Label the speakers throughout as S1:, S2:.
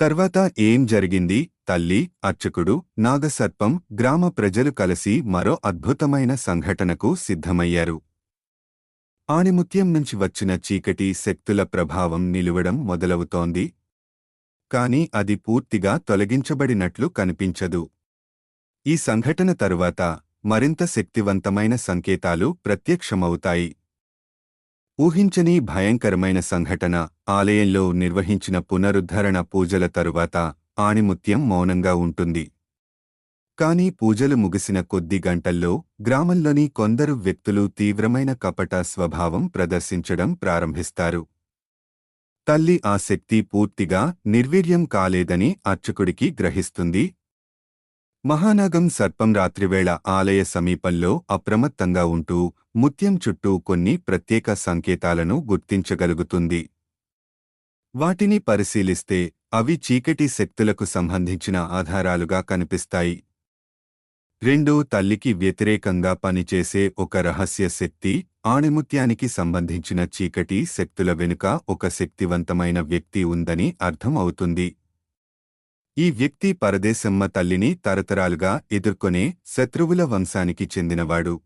S1: తర్వాత ఏం జరిగింది? తల్లి అర్చకుడు నాగసర్పం గ్రామ ప్రజలు కలిసి మరో అద్భుతమైన సంఘటనకు సిద్ధమయ్యారు. ఆణిముత్యం నుంచి వచ్చిన చీకటి శక్తుల ప్రభావం నిలువడం మొదలవుతోంది. కాని అది పూర్తిగా తొలగించబడినట్లు కనిపించదు. ఈ సంఘటన తరువాత మరింత శక్తివంతమైన సంకేతాలు ప్రత్యక్షమవుతాయి. ఊహించని భయంకరమైన సంఘటన ఆలయంలో నిర్వహించిన పునరుద్ధరణ పూజల తరువాత ఆణిముత్యం మౌనంగా ఉంటుంది. కాని పూజలు ముగిసిన కొద్ది గంటల్లో గ్రామంలోని కొందరు వ్యక్తులు తీవ్రమైన కపట స్వభావం ప్రదర్శించడం ప్రారంభిస్తారు. తల్లి ఆ శక్తి పూర్తిగా నిర్వీర్యం కాలేదని అర్చకుడికి గ్రహిస్తుంది. మహానాగం సర్పం రాత్రివేళ ఆలయ సమీపంలో అప్రమత్తంగా ఉంటూ ముత్యం చుట్టూ కొన్ని ప్రత్యేక సంకేతాలను గుర్తించగలుగుతుంది. వాటిని పరిశీలిస్తే అవి చీకటి శక్తులకు సంబంధించిన ఆధారాలుగా కనిపిస్తాయి. రెండు తల్లికి వ్యతిరేకంగా పనిచేసే ఒక రహస్య శక్తి ఆణిముత్యానికి సంబంధించిన చీకటి శక్తుల వెనుక ఒక శక్తివంతమైన వ్యక్తి ఉందని అర్థం అవుతుంది. ఈ వ్యక్తి పరదేశమ్మ తల్లిని తరతరాలుగా ఎదుర్కొనే శత్రువుల వంశానికి చెందినవాడు.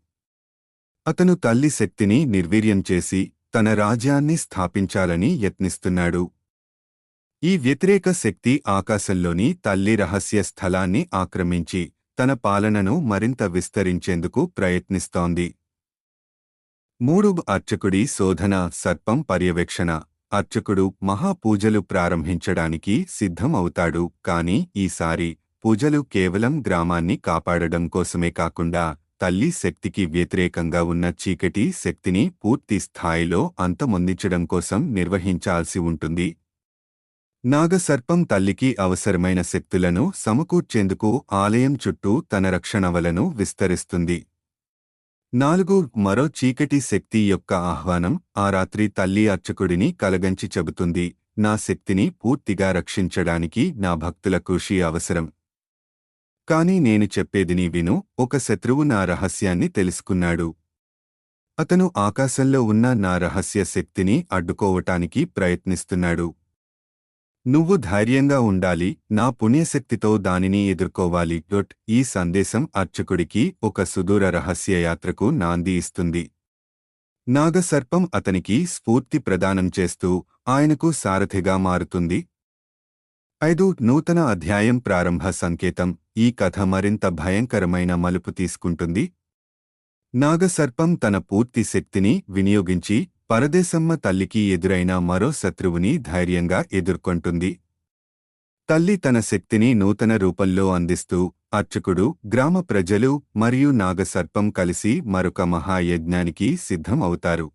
S1: అతను తల్లి శక్తిని నిర్వీర్యం చేసి తన రాజ్యాన్ని స్థాపించాలని యత్నిస్తున్నాడు. ఈ వ్యతిరేక శక్తి ఆకాశంలోని తల్లి రహస్య స్థలాన్ని ఆక్రమించి తన పాలనను మరింత విస్తరించేందుకు ప్రయత్నిస్తోంది. మూడు అర్చకుడి శోధన సర్పం పర్యవేక్షణ. అర్చకుడు మహాపూజలు ప్రారంభించడానికి సిద్ధం అవుతాడు కాని ఈసారి పూజలు కేవలం గ్రామాన్ని కాపాడడం కోసమే కాకుండా తల్లి శక్తికి వ్యతిరేకంగా ఉన్న చీకటి శక్తిని పూర్తి స్థాయిలో అంతమొందించడం కోసం నిర్వహించాల్సి ఉంటుంది. నాగసర్పం తల్లికి అవసరమైన శక్తులను సమకూర్చేందుకు ఆలయం చుట్టూ తన రక్షణవలను విస్తరిస్తుంది. నాలుగు మరో చీకటి శక్తి యొక్క ఆహ్వానం ఆ రాత్రి తల్లి అర్చకుడిని కలగంచి చెబుతుంది నా శక్తిని పూర్తిగా రక్షించడానికి నా భక్తుల కృషి అవసరం. కాని నేను చెప్పేదిని విను ఒక శత్రువు నా రహస్యాన్ని తెలుసుకున్నాడు. అతను ఆకాశంలో ఉన్న నా రహస్య శక్తిని అడ్డుకోవటానికి ప్రయత్నిస్తున్నాడు. నువ్వు ధైర్యంగా ఉండాలి నా పుణ్యశక్తితో దానిని ఎదుర్కోవాలి. డొట్ ఈ సందేశం అర్చకుడికి ఒక సుదూర రహస్య యాత్రకు నాంది ఇస్తుంది. నాగసర్పం అతనికి స్ఫూర్తి ప్రదానం చేస్తూ ఆయనకు సారథిగా మారుతుంది. ఐదు నూతన అధ్యాయం ప్రారంభ సంకేతం ఈ కథ మరింత భయంకరమైన మలుపు తీసుకుంటుంది. నాగసర్పం తన పూర్తి శక్తిని వినియోగించి పరదేశమ్మ తల్లికి ఎదురైన మరో శత్రువుని ధైర్యంగా ఎదుర్కొంటుంది. తల్లి తన శక్తిని నూతన రూపంలో అందిస్తూ అర్చకుడు గ్రామ ప్రజలు మరియు నాగసర్పం కలిసి మరొక మహాయజ్ఞానికి సిద్ధం అవుతారు